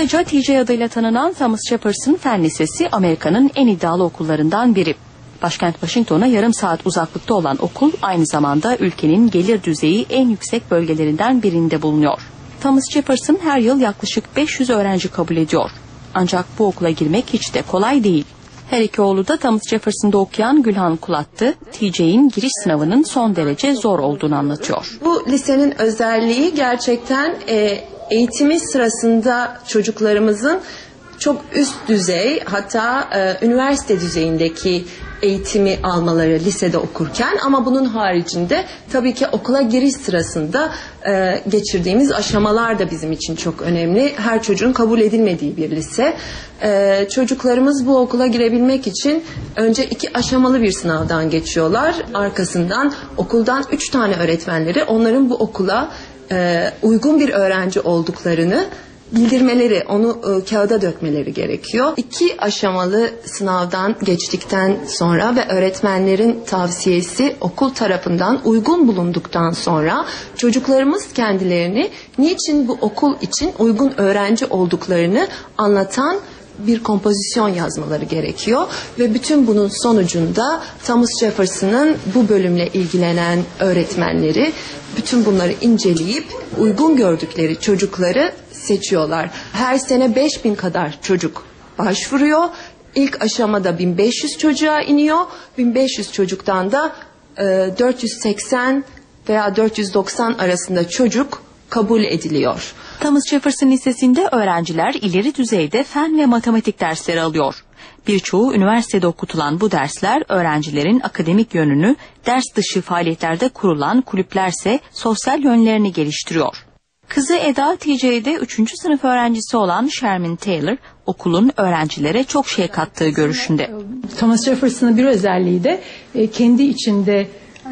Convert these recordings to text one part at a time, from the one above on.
Kısaca TJ adıyla tanınan Thomas Jefferson Fen Lisesi Amerika'nın en iddialı okullarından biri. Başkent Washington'a yarım saat uzaklıkta olan okul aynı zamanda ülkenin gelir düzeyi en yüksek bölgelerinden birinde bulunuyor. Thomas Jefferson her yıl yaklaşık 500 öğrenci kabul ediyor. Ancak bu okula girmek hiç de kolay değil. Her iki oğlu da Thomas Jefferson'da okuyan Gülhan Kulattı, TJ'in giriş sınavının son derece zor olduğunu anlatıyor. Bu lisenin özelliği gerçekten e, eğitimi sırasında çocuklarımızın çok üst düzey hatta e, üniversite düzeyindeki eğitimi almaları lisede okurken ama bunun haricinde tabii ki okula giriş sırasında e, geçirdiğimiz aşamalar da bizim için çok önemli. Her çocuğun kabul edilmediği bir lise. E, çocuklarımız bu okula girebilmek için önce iki aşamalı bir sınavdan geçiyorlar. Arkasından okuldan üç tane öğretmenleri onların bu okula e, uygun bir öğrenci olduklarını bildirmeleri, onu e, kağıda dökmeleri gerekiyor. İki aşamalı sınavdan geçtikten sonra ve öğretmenlerin tavsiyesi okul tarafından uygun bulunduktan sonra çocuklarımız kendilerini niçin bu okul için uygun öğrenci olduklarını anlatan bir kompozisyon yazmaları gerekiyor ve bütün bunun sonucunda Thomas Jefferson'ın bu bölümle ilgilenen öğretmenleri bütün bunları inceleyip uygun gördükleri çocukları seçiyorlar. Her sene 5000 kadar çocuk başvuruyor. İlk aşamada 1500 çocuğa iniyor. 1500 çocuktan da e, 480 veya 490 arasında çocuk kabul ediliyor. Thomas Jefferson Lisesi'nde öğrenciler ileri düzeyde fen ve matematik dersleri alıyor. Birçoğu üniversitede okutulan bu dersler öğrencilerin akademik yönünü, ders dışı faaliyetlerde kurulan kulüplerse sosyal yönlerini geliştiriyor. Kızı Eda TC'de 3. sınıf öğrencisi olan Sherman Taylor okulun öğrencilere çok şey kattığı görüşünde. Thomas Jefferson'ın bir özelliği de e, kendi içinde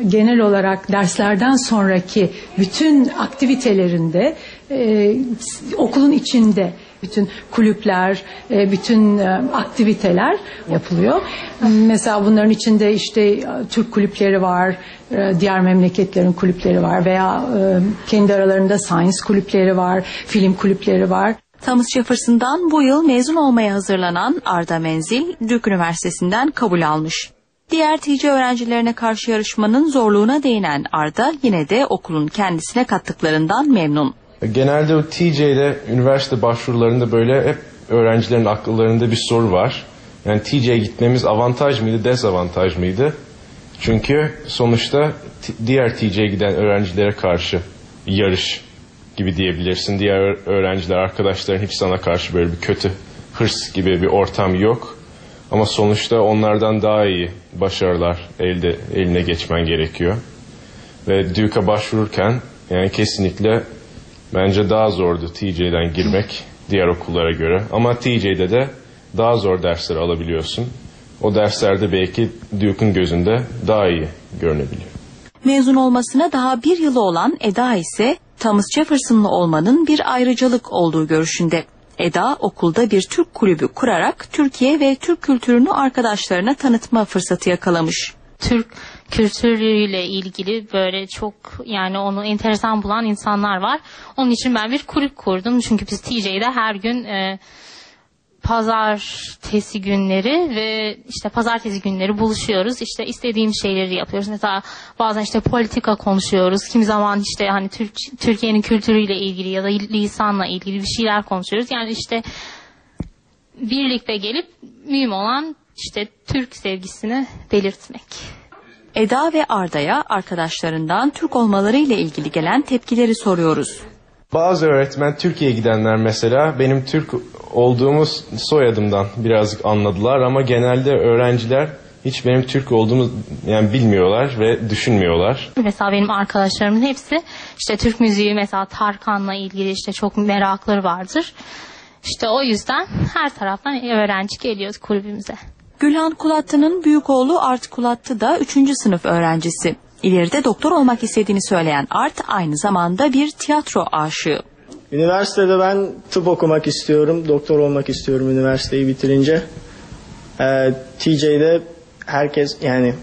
genel olarak derslerden sonraki bütün aktivitelerinde e, okulun içinde bütün kulüpler, e, bütün e, aktiviteler yapılıyor. Mesela bunların içinde işte e, Türk kulüpleri var, diğer memleketlerin kulüpleri var veya kendi aralarında science kulüpleri var, film kulüpleri var. Thomas Jefferson'dan bu yıl mezun olmaya hazırlanan Arda Menzil, Duke Üniversitesi'nden kabul almış. Diğer TC öğrencilerine karşı yarışmanın zorluğuna değinen Arda yine de okulun kendisine kattıklarından memnun. Genelde o TC'de üniversite başvurularında böyle hep öğrencilerin akıllarında bir soru var. Yani TC'ye gitmemiz avantaj mıydı, dezavantaj mıydı? Çünkü sonuçta diğer TC'ye giden öğrencilere karşı yarış gibi diyebilirsin. Diğer öğrenciler, arkadaşların hiç sana karşı böyle bir kötü hırs gibi bir ortam yok. Ama sonuçta onlardan daha iyi başarılar elde eline geçmen gerekiyor. Ve Duke'a başvururken yani kesinlikle Bence daha zordu TJ'den girmek diğer okullara göre. Ama TJ'de de daha zor dersler alabiliyorsun. O derslerde belki Duke'un gözünde daha iyi görünebiliyor. Mezun olmasına daha bir yılı olan Eda ise Thomas Jefferson'lı olmanın bir ayrıcalık olduğu görüşünde. Eda okulda bir Türk kulübü kurarak Türkiye ve Türk kültürünü arkadaşlarına tanıtma fırsatı yakalamış. Türk kültürüyle ilgili böyle çok yani onu enteresan bulan insanlar var. Onun için ben bir kulüp kurdum. Çünkü biz TJ'de her gün e, pazartesi günleri ve işte pazartesi günleri buluşuyoruz. İşte istediğim şeyleri yapıyoruz. Mesela bazen işte politika konuşuyoruz. Kimi zaman işte hani Türk, Türkiye'nin kültürüyle ilgili ya da lisanla ilgili bir şeyler konuşuyoruz. Yani işte birlikte gelip mühim olan işte Türk sevgisini belirtmek. Eda ve Arda'ya arkadaşlarından Türk olmaları ile ilgili gelen tepkileri soruyoruz. Bazı öğretmen Türkiye'ye gidenler mesela benim Türk olduğumu soyadımdan birazcık anladılar ama genelde öğrenciler hiç benim Türk olduğumu yani bilmiyorlar ve düşünmüyorlar. Mesela benim arkadaşlarımın hepsi işte Türk müziği mesela Tarkan'la ilgili işte çok merakları vardır. İşte o yüzden her taraftan öğrenci geliyor kulübümüze. Gülhan Kulattı'nın büyük oğlu Art Kulattı da 3. sınıf öğrencisi. İleride doktor olmak istediğini söyleyen Art aynı zamanda bir tiyatro aşığı. Üniversitede ben tıp okumak istiyorum, doktor olmak istiyorum üniversiteyi bitirince. Ee, TJ'de herkes yani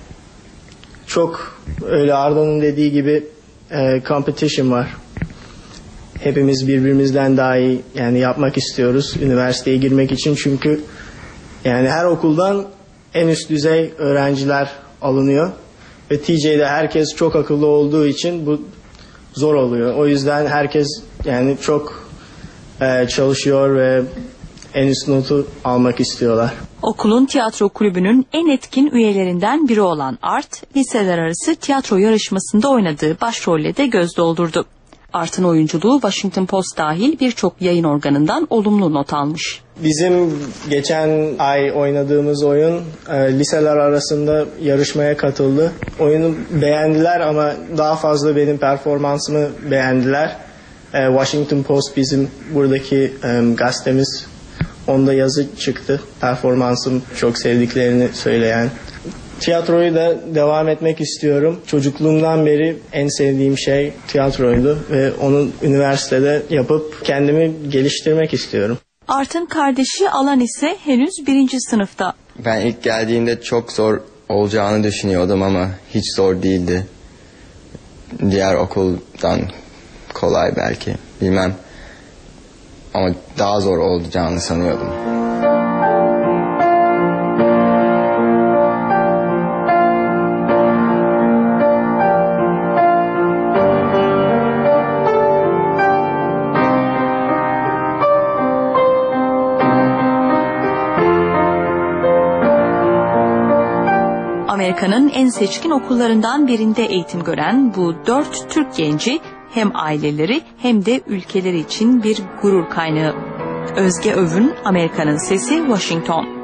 çok öyle Arda'nın dediği gibi e, competition var. hepimiz birbirimizden daha iyi yani yapmak istiyoruz üniversiteye girmek için çünkü yani her okuldan en üst düzey öğrenciler alınıyor ve TJ'de herkes çok akıllı olduğu için bu zor oluyor. O yüzden herkes yani çok e, çalışıyor ve en üst notu almak istiyorlar. Okulun tiyatro kulübünün en etkin üyelerinden biri olan Art, liseler arası tiyatro yarışmasında oynadığı başrolle de göz doldurdu. Art'ın oyunculuğu Washington Post dahil birçok yayın organından olumlu not almış. Bizim geçen ay oynadığımız oyun e, liseler arasında yarışmaya katıldı. Oyunu beğendiler ama daha fazla benim performansımı beğendiler. E, Washington Post bizim buradaki e, gazetemiz. Onda yazı çıktı. Performansım çok sevdiklerini söyleyen. Tiyatroyu da devam etmek istiyorum. Çocukluğumdan beri en sevdiğim şey tiyatroydu ve onu üniversitede yapıp kendimi geliştirmek istiyorum. Art'ın kardeşi Alan ise henüz birinci sınıfta. Ben ilk geldiğimde çok zor olacağını düşünüyordum ama hiç zor değildi. Diğer okuldan kolay belki bilmem. Ama daha zor olacağını sanıyordum. Amerika'nın en seçkin okullarından birinde eğitim gören bu dört Türk genci hem aileleri hem de ülkeleri için bir gurur kaynağı. Özge Övün, Amerika'nın Sesi, Washington.